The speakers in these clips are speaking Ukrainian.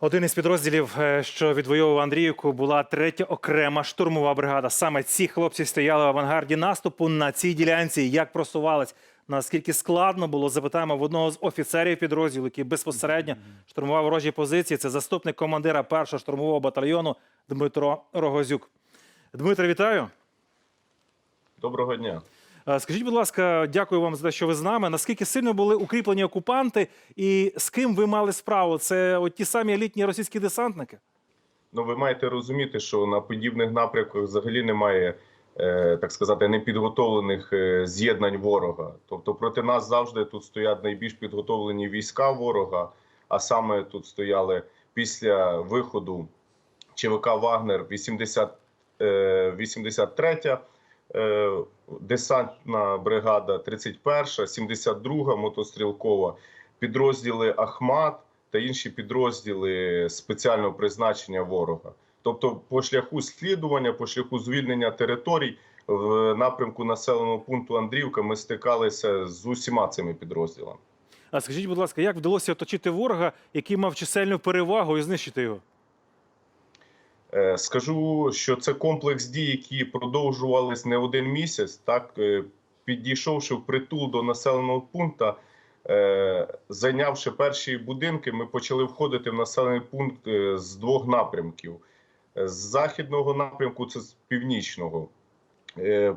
Один із підрозділів, е, що відвоював Андріївку, була третя окрема штурмова бригада. Саме ці хлопці стояли в авангарді наступу на цій ділянці. Як просувались, наскільки складно було, запитаємо в одного з офіцерів підрозділу, який безпосередньо штурмував ворожі позиції. Це заступник командира першого штурмового батальйону Дмитро Рогозюк. Дмитро, вітаю. Доброго дня. Е, Скажіть, будь ласка, дякую вам за те, що ви з нами. Наскільки сильно були укріплені окупанти, і з ким ви мали справу? Це от ті самі елітні російські десантники? Ну, ви маєте розуміти, що на подібних напрямках взагалі немає, е, так сказати, непідготовлених е, з'єднань ворога. Тобто проти нас завжди тут стоять найбільш підготовлені війська ворога, а саме тут стояли після виходу ЧВК Вагнер 80, е, 83 е, десантна бригада 31, 72 мотострілкова, підрозділи Ахмат та інші підрозділи спеціального призначення ворога. Тобто, по шляху слідування, по шляху звільнення територій в напрямку населеного пункту Андрівка ми стикалися з усіма цими підрозділами. А скажіть, будь ласка, як вдалося оточити ворога, який мав чисельну перевагу, і знищити його? Е, Скажу, що це комплекс дій, які продовжувались не один місяць. Так Е, підійшовши в притул до населеного пункту, е, зайнявши перші будинки, ми почали входити в населений пункт з двох напрямків: з західного напрямку, це з північного.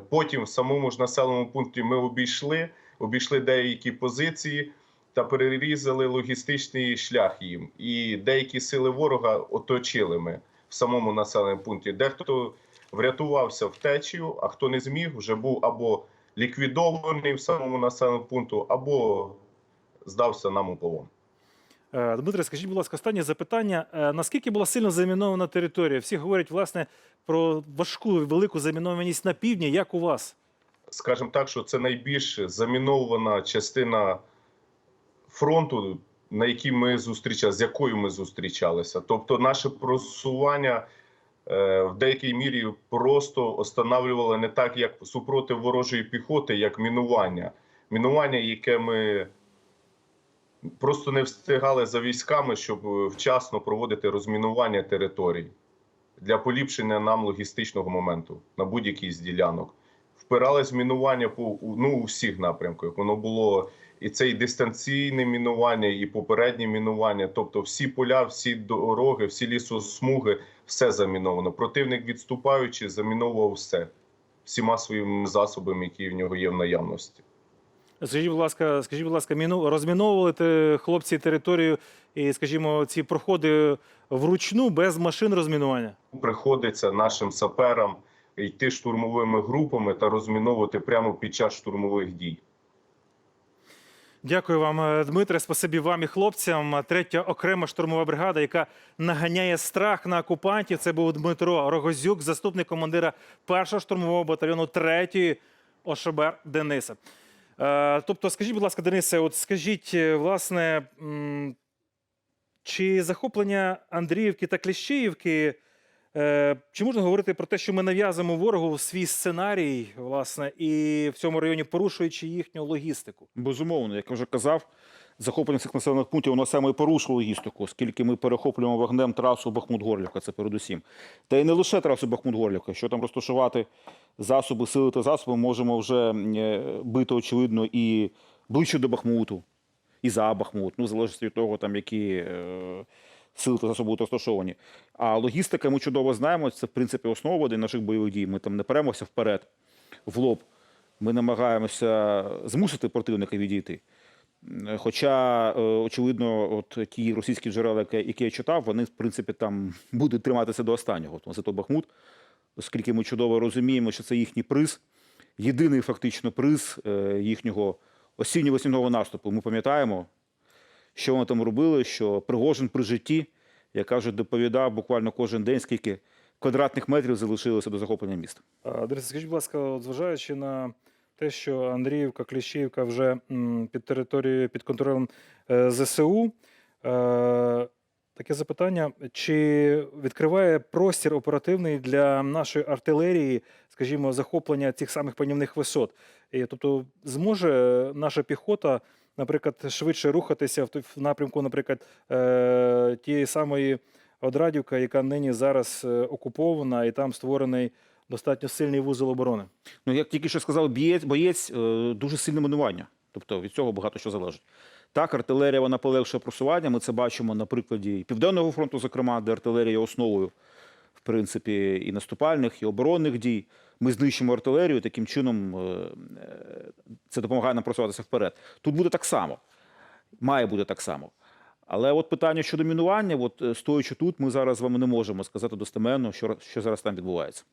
Потім в самому ж населеному пункті ми обійшли, обійшли деякі позиції та перерізали логістичний шлях їм. І деякі сили ворога оточили ми в самому населеному пункті. Дехто врятувався втечею, а хто не зміг, вже був або ліквідований в самому населеному пункту, або здався нам у полон. Е, Дмитре, скажіть, будь ласка, останнє запитання. Е, Наскільки була сильно замінована територія? Всі говорять, власне, про важку велику замінованість на півдні. Як у вас? скажімо так, що це найбільш замінована частина фронту, на якій ми зустрічалися, з якою ми зустрічалися. Тобто, наше просування е, в деякій мірі просто останавлювало не так, як супротив ворожої піхоти, як мінування. Мінування, яке ми просто не встигали за військами, щоб вчасно проводити розмінування територій для поліпшення нам логістичного моменту на будь-який з ділянок впиралось мінування по ну, у всіх напрямках. Воно було і це і дистанційне мінування, і попереднє мінування. Тобто, всі поля, всі дороги, всі лісосмуги, все заміновано. Противник, відступаючи, заміновував все всіма своїми засобами, які в нього є в наявності. Скажіть, будь ласка, скажіть, будь ласка, міну розміновували те хлопці територію і, скажімо, ці проходи вручну без машин розмінування? Приходиться нашим саперам йти штурмовими групами та розміновувати прямо під час штурмових дій. Дякую вам, е, Дмитре. Спасибі вам і хлопцям. Третя окрема штурмова бригада, яка наганяє страх на окупантів. Це був Дмитро Рогозюк, заступник командира першого штурмового батальйону третьої ОШБР Дениса. Е, Тобто, скажіть, будь ласка, Денисе, от скажіть, е, власне, чи захоплення Андріївки та Кліщіївки, чи можна говорити про те, що ми нав'язуємо ворогу свій сценарій, власне, і в цьому районі порушуючи їхню логістику? Безумовно, як я вже казав, захоплення цих населених пунктів воно саме і порушило логістику, оскільки ми перехоплюємо вогнем трасу Бахмут-Горлівка, це передусім. Та й не лише трасу Бахмут-Горлівка, що там розташувати засоби, сили та засоби, можемо вже е, бити, очевидно, і ближче до Бахмуту, і за Бахмут, ну, в залежності від того, там, які е, сили та засоби будуть розташовані. А логістика, ми чудово знаємо, це, в принципі, основа для наших бойових дій. Ми там не перемося вперед, в лоб. Ми намагаємося змусити противника відійти. Хоча, е, очевидно, от ті російські джерела, які я читав, вони, в принципі, там будуть триматися до останнього. Тому Зато Бахмут, оскільки ми чудово розуміємо, що це їхній приз, єдиний фактично приз е, їхнього осінньо-весняного наступу. Ми пам'ятаємо, що вони там робили, що Пригожин при житті, як кажуть, доповідав буквально кожен день, скільки квадратних метрів залишилося до захоплення міста. Дивіться, скажіть, будь ласка, зважаючи на те, що Андріївка, Кліщіївка вже під територією під контролем е, ЗСУ. Е, таке запитання: чи відкриває простір оперативний для нашої артилерії, скажімо, захоплення цих самих панівних висот? І, тобто, зможе наша піхота наприклад, швидше рухатися в напрямку, наприклад, е, тієї самої Одрадівка, яка нині зараз е, окупована, і там створений достатньо сильний вузол оборони. Ну, як тільки що сказав, боєць, е, дуже сильне минування. Тобто від цього багато що залежить. Так, артилерія вона полегшує просування. Ми це бачимо на прикладі Південного фронту, зокрема, де артилерія основою, в принципі, і наступальних, і оборонних дій. Ми знищимо артилерію, таким чином е, е, це допомагає нам просуватися вперед. Тут буде так само. Має бути так само. Але от питання щодо мінування, от стоючи стоячи тут, ми зараз з вами не можемо сказати достеменно, що, що зараз там відбувається.